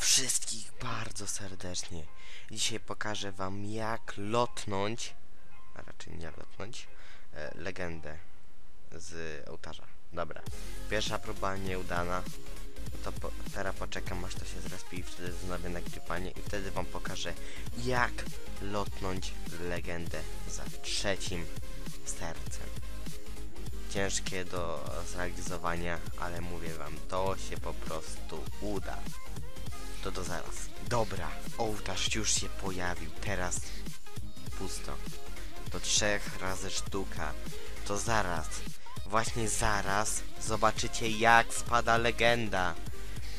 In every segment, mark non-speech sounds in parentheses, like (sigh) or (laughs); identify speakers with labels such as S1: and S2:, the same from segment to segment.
S1: wszystkich bardzo serdecznie. Dzisiaj pokażę wam jak lotnąć, a raczej nie lotnąć, e, legendę z ołtarza. Dobra, pierwsza próba nieudana. To po, teraz poczekam aż to się zrespi i wtedy wznowię nagrywanie i wtedy wam pokażę jak lotnąć legendę za trzecim sercem. Ciężkie do zrealizowania, ale mówię wam, to się po prostu uda. To do zaraz. Dobra, ołtarz już się pojawił, teraz pusto. Do trzech razy sztuka. To zaraz, właśnie zaraz zobaczycie jak spada legenda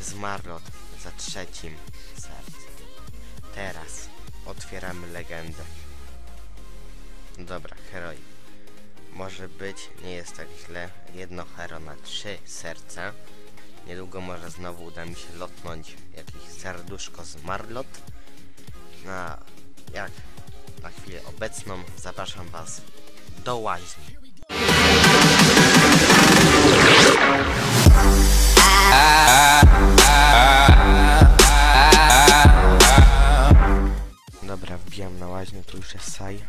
S1: z Marlot za trzecim sercem. Teraz otwieramy legendę. Dobra, heroi. Może być, nie jest tak źle. Jedno hero na trzy serca. Niedługo może znowu uda mi się lotnąć jakieś serduszko z Marlot. Na jak na chwilę obecną zapraszam Was do łaźni. Dobra, wbijam na łaźnię, tu już jest saj.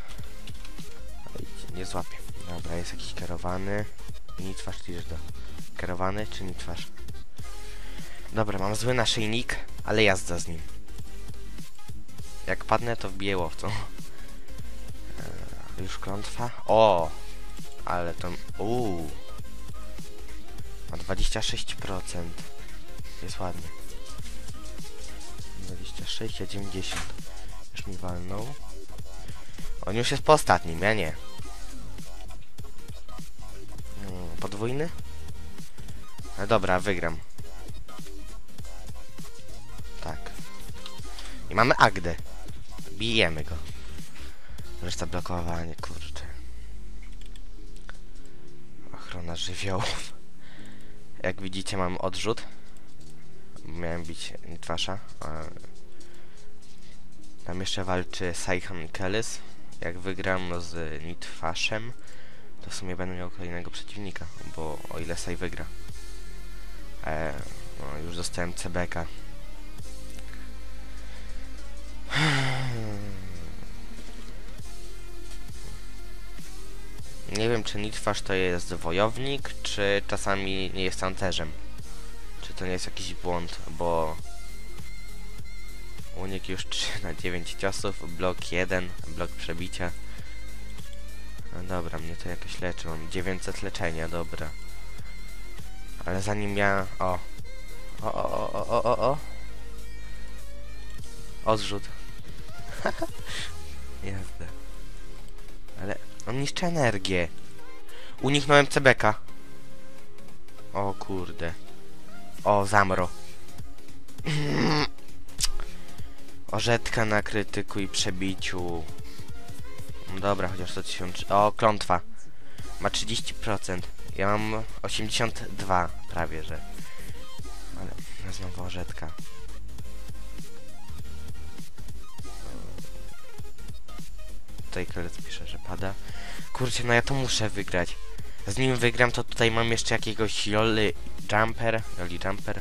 S1: Nie złapię. Dobra, jest jakiś kierowany. Nitwarz do. Kierowany czy nitwarz? Dobra, mam zły naszyjnik, ale jazda z nim. Jak padnę, to wbiję łowcą. Eee, już klątwa? O! Ale to... Uuu! Ma 26%. Jest ładnie. 26, a 90. Już mi walnął. On już jest po ostatnim, ja nie. Mm, Podwójny? No dobra, wygram. I mamy Agdę. Bijemy go. Reszta blokowanie, kurczę. Ochrona żywiołów. Jak widzicie mam odrzut. Miałem bić Nitwasza. Tam jeszcze walczy Saihan Kellis. Jak wygram z Nitwaszem, to w sumie będę miał kolejnego przeciwnika, bo o ile Sai wygra. E, no, już dostałem CBK. Nie wiem, czy Nitwasz to jest wojownik, czy czasami nie jest tancerzem. Czy to nie jest jakiś błąd, bo unik już 3 na 9 ciosów, blok 1, blok przebicia. No dobra, mnie to jakoś leczy, mam 900 leczenia, dobra. Ale zanim ja... O! O, o, o, o, o, o! Odrzut. (laughs) Jazda. Ale on niszczy energię. Uniknąłem CBK. O kurde. O, zamro. (clears throat) Orzetka na krytyku i przebiciu. Dobra, chociaż to 1000... O, klątwa. Ma 30%. Ja mam 82 prawie, że. Ale no znowu orzetka. Tutaj Kelec pisze, że pada. Kurczę, no ja to muszę wygrać. Z nim wygram, to tutaj mam jeszcze jakiegoś Jolly Jumper. Jolly Jumper.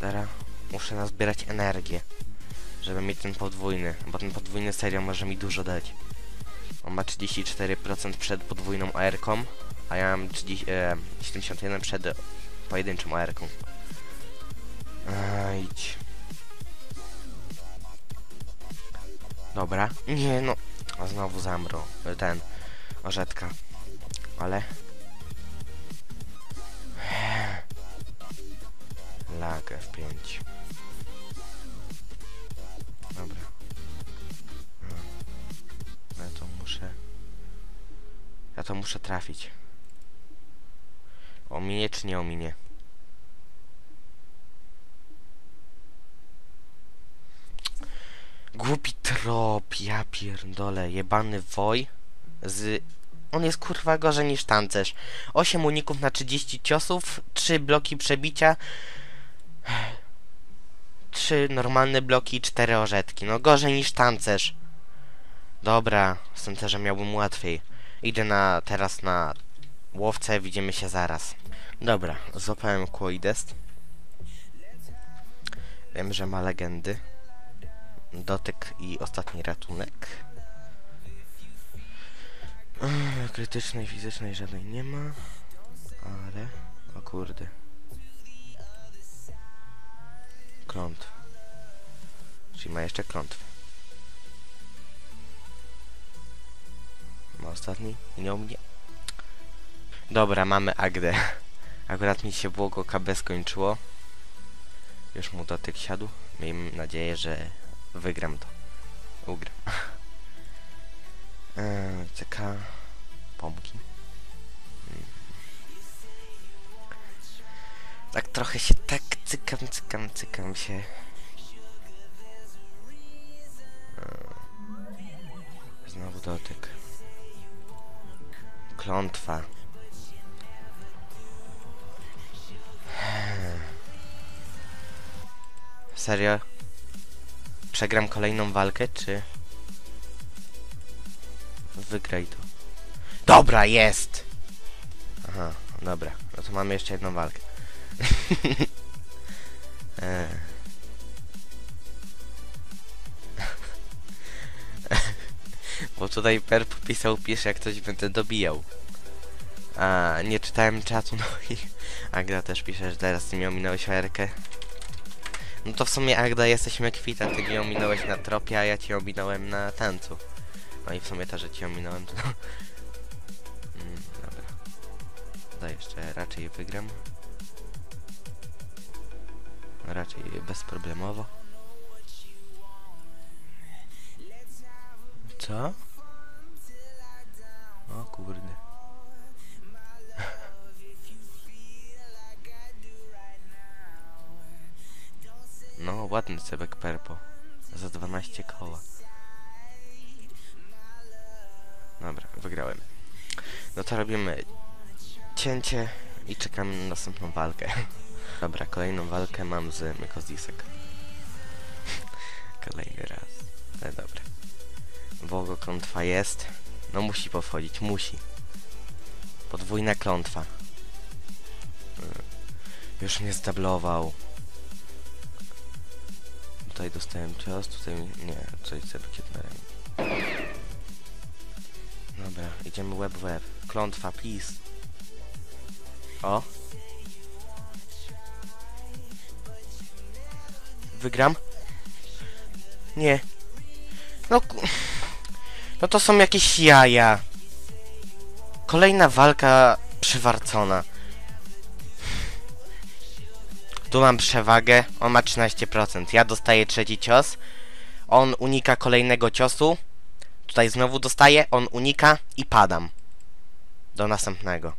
S1: Teraz muszę nazbierać energię. Żeby mieć ten podwójny. Bo ten podwójny serio może mi dużo dać. On ma 34% przed podwójną AR-ką, a ja mam 30, e, 71 przed pojedynczą AR-ką. Idź. Dobra. Nie no. A znowu zamro. Ten. Orzetka. Ale... Lag F5. Dobra. No. Ja to muszę... Ja to muszę trafić. Ominie czy nie ominie? Trop, ja pierdolę, jebany woj z... On jest kurwa gorzej niż tancerz. 8 uników na 30 ciosów, 3 bloki przebicia, 3 normalne bloki i 4 orzetki. No gorzej niż tancerz. Dobra, z tancerzem miałbym łatwiej. Idę na, teraz na łowcę, widzimy się zaraz. Dobra, złapałem Quoidest. Wiem, że ma legendy. Dotyk i ostatni ratunek. Krytycznej, fizycznej żadnej nie ma. Ale... O kurde. Klątw. Czyli ma jeszcze klątwę. Ma ostatni? Nie mnie. Dobra, mamy Agdę. Akurat mi się błogo KB skończyło. Już mu dotyk siadł. Miejmy nadzieję, że wygram to. Ugram. (laughs) Eee, CK. Pompki. Mm. Tak trochę się tak cykam, cykam, cykam się. Eee, Znowu dotyk. Klątwa. Serio? Przegram kolejną walkę, czy... Wygraj to. Dobra, jest! Aha, dobra. No to mamy jeszcze jedną walkę. (laughs) E. (laughs) Bo tutaj Perp pisał, pisze jak coś będę dobijał. A, nie czytałem czatu, no i Agda też pisze, że teraz mi ominąłeś erkę. No to w sumie Agda jesteśmy kwita, ty mnie ominąłeś na tropie, a ja cię ominąłem na tańcu. No i w sumie to, że cię ominąłem to... Mm, dobra. To jeszcze raczej wygram. Raczej bezproblemowo. Co? O kurde. Ładny cebek perpo. Za 12 koła. Dobra, wygrałem. No to robimy cięcie i czekamy na następną walkę. (laughs) Dobra, kolejną walkę mam z Mykozisek. (laughs) Kolejny raz. Ale dobra. Wogo klątwa jest. No musi powchodzić, musi. Podwójna klątwa. Mm. Już mnie zdablował. Tutaj dostałem cios, tutaj nie, coś sobie kietnerem. Dobra, idziemy web web. Klątwa, please. O. Wygram? Nie. No, no to są jakieś jaja. Kolejna walka przywarcona. Tu mam przewagę, on ma 13%. Ja dostaję trzeci cios. On unika kolejnego ciosu. Tutaj znowu dostaję, on unika i padam. Do następnego.